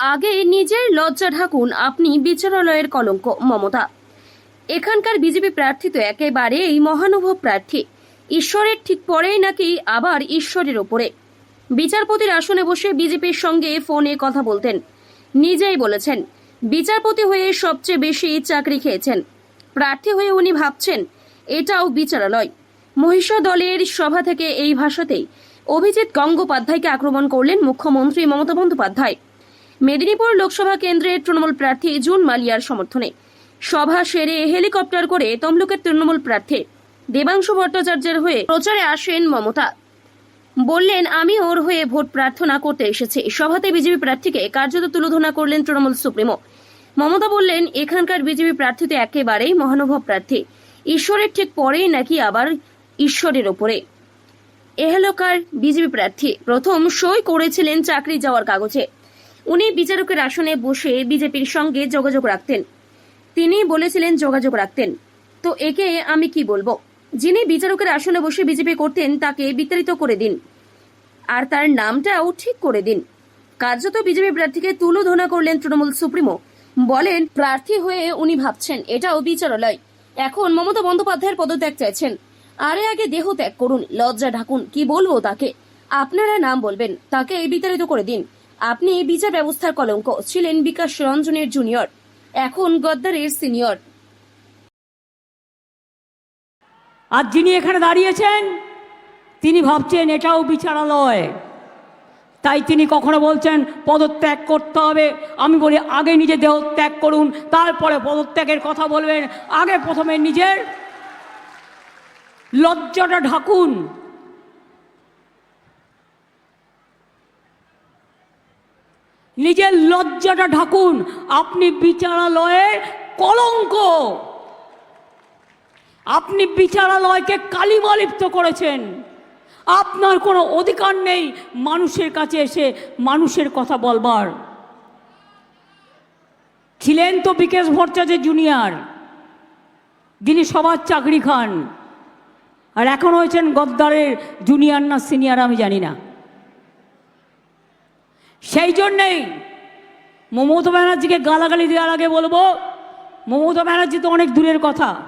আগে নিজের লজ্জা ঢাকুন আপনি বিচারালয়ের কলঙ্ক, মমতা। এখানকার বিজেপি প্রার্থী তো একেবারে এই মহানুভব প্রার্থী। ঈশ্বরের ঠিক পরেই নাকি আবার ঈশ্বরের ওপরে। বিচারপতির আসনে বসে বিজেপির সঙ্গে ফোনে কথা বলতেন। নিজেই বলেছেন, বিচারপতি হয়ে সবচেয়ে বেশি চাকরি খেয়েছেন। প্রার্থী হয়ে উনি ভাবছেন, এটাও বিচারালয়। মহিষা দলের সভা থেকে এই ভাষাতেই অভিজিৎ গঙ্গোপাধ্যায়কে আক্রমণ করলেন মুখ্যমন্ত্রী মমতা বন্দ্যোপাধ্যায়। মেদিনীপুর লোকসভা কেন্দ্রের তৃণমূল প্রার্থী জুন মালিয়ার সমর্থনে। সভা সেরে হেলিকপ্টার করে তমলুকের তৃণমূল প্রার্থী দেবাংশু ভট্টাচার্যের হয়ে প্রচারে আসেন মমতা। বললেন, আমি ওর হয়ে ভোট প্রার্থনা করতে এসেছি। সভাতে বিজেপি প্রার্থীকে কার্যত তুলোধনা করলেন তৃণমূল সুপ্রিমো। মমতা বললেন, এখানকার বিজেপি প্রার্থী তো একেবারেই মহানুভব প্রার্থী। ঈশ্বরের ঠিক পরেই নাকি আবার ঈশ্বরের ওপরে। এহেলকার বিজেপি প্রার্থী প্রথম সই করেছিলেন চাকরি যাওয়ার কাগজে। উনি বিচারকের আসনে বসে বিজেপির সঙ্গে যোগাযোগ রাখতেন। তিনি বলেছিলেন, যোগাযোগ রাখতেন। তো একে আমি কি বলব? যিনি বিচারকের আসনে বসে বিজেপি করতেন, তাকে বিতাড়িত করে দিন। আর তার নামটাও ঠিক করে দিন। কার্যত বিজেপি প্রার্থীকে তুলোধনা করলেন তৃণমূল সুপ্রিমো। বলেন, প্রার্থী হয়ে উনি ভাবছেন, এটাও বিচারালয়। এখন মমতা বন্দ্যোপাধ্যায়ের পদত্যাগ চাইছেন। আরে আগে দেহ ত্যাগ করুন, লজ্জা ঢাকুন, কি বলব তাকে? আপনারা নাম বলবেন, তাকে বিতাড়িত করে দিন। আপনি বিচার ব্যবস্থার কলঙ্ক ছিলেন বিকাশ রঞ্জনের জুনিয়র এখন গদ্দারের সিনিয়র আর যিনি এখানে দাঁড়িয়েছেন, তিনি ভাবছেন এটাও বিচারালয়। তাই তিনি কখনো বলছেন, পদত্যাগ করতে হবে। আমি বলি, আগে নিজে দেহ ত্যাগ করুন, তারপরে পদত্যাগের কথা বলবেন। আগে প্রথমে নিজের লজ্জাটা ঢাকুন। নিজের লজ্জাটা ঢাকুন, আপনি বিচারালয়ের কলঙ্ক। আপনি বিচারালয়কে কালিমালিপ্ত করেছেন। আপনার কোনো অধিকার নেই মানুষের কাছে এসে মানুষের কথা বলবার। ছিলেন তো বিকেশ ভট্টাচার্য জুনিয়র, যিনি সবার চাকরি খান, আর এখন হয়েছেন গদ্দারের জুনিয়র না সিনিয়র আমি জানি না। সেই জন্যেই মমতা ব্যানার্জিকে গালাগালি দেওয়ার আগে বলব, মমতা ব্যানার্জি তো অনেক দূরের কথা।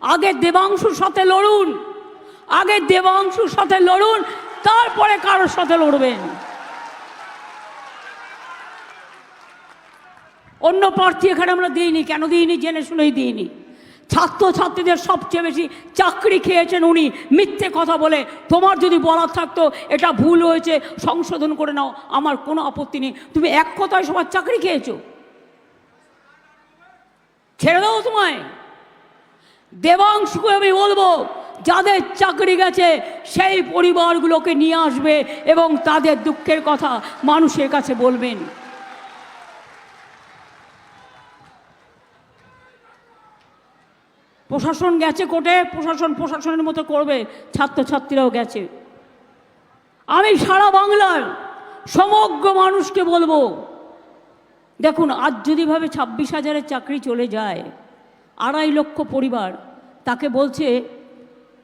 আগে দেবাংশুর সাথে লড়ুন, আগে দেবাংশুর সাথে লড়ুন, তারপরে কারোর সাথে লড়বেন। অন্য প্রার্থী এখানে আমরা দিইনি, কেন দিইনি? জেনে শুনেই দিইনি। ছাত্র ছাত্রীদের সবচেয়ে বেশি চাকরি খেয়েছেন উনি। মিথ্যে কথা বলে তোমার যদি বলার থাকতো, এটা ভুল হয়েছে, সংশোধন করে নাও, আমার কোনো আপত্তি নেই। তুমি এক কথায় সবার চাকরি খেয়েছো। ছেড়ে দাও তোমায়। দেবাংশকে আমি বলব, যাদের চাকরি গেছে, সেই পরিবারগুলোকে নিয়ে আসবে এবং তাদের দুঃখের কথা মানুষের কাছে বলবেন। প্রশাসন গেছে কোর্টে, প্রশাসন প্রশাসনের মতো করবে, ছাত্রছাত্রীরাও গেছে। আমি সারা বাংলার সমগ্র মানুষকে বলব, দেখুন, আজ যদি ভাবে ছাব্বিশ হাজারের চাকরি চলে যায়, আড়াই লক্ষ পরিবার, তাকে বলছে,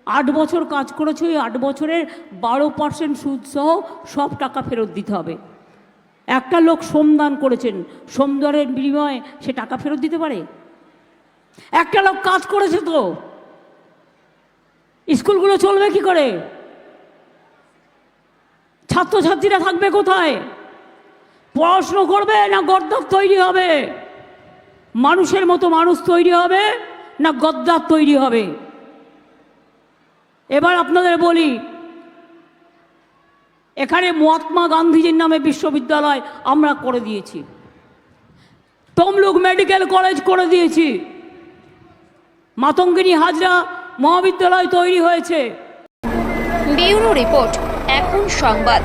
আট বছর কাজ করেছে ওই আট বছরের বারো পার্সেন্ট সুদসহ সব টাকা ফেরত দিতে হবে। একটা লোক শ্রমদান করেছেন, শ্রমদানের বিনিময়ে সে টাকা ফেরত দিতে পারে? একটা লোক কাজ করেছে তো। স্কুলগুলো চলবে কি করে? ছাত্রছাত্রীরা থাকবে কোথায়? পড়াশুনো করবে না গদ্দার তৈরি হবে? মানুষের মতো মানুষ তৈরি হবে না গদ্দার তৈরি হবে? এবার আপনাদের বলি, এখানে মহাত্মা গান্ধীজির নামে বিশ্ববিদ্যালয় আমরা করে দিয়েছি। তমলুক মেডিকেল কলেজ করে দিয়েছি। মাতঙ্গিনী হাজরা মহাবিদ্যালয় তৈরি হয়েছে। বিউরো রিপোর্ট এখন সংবাদ।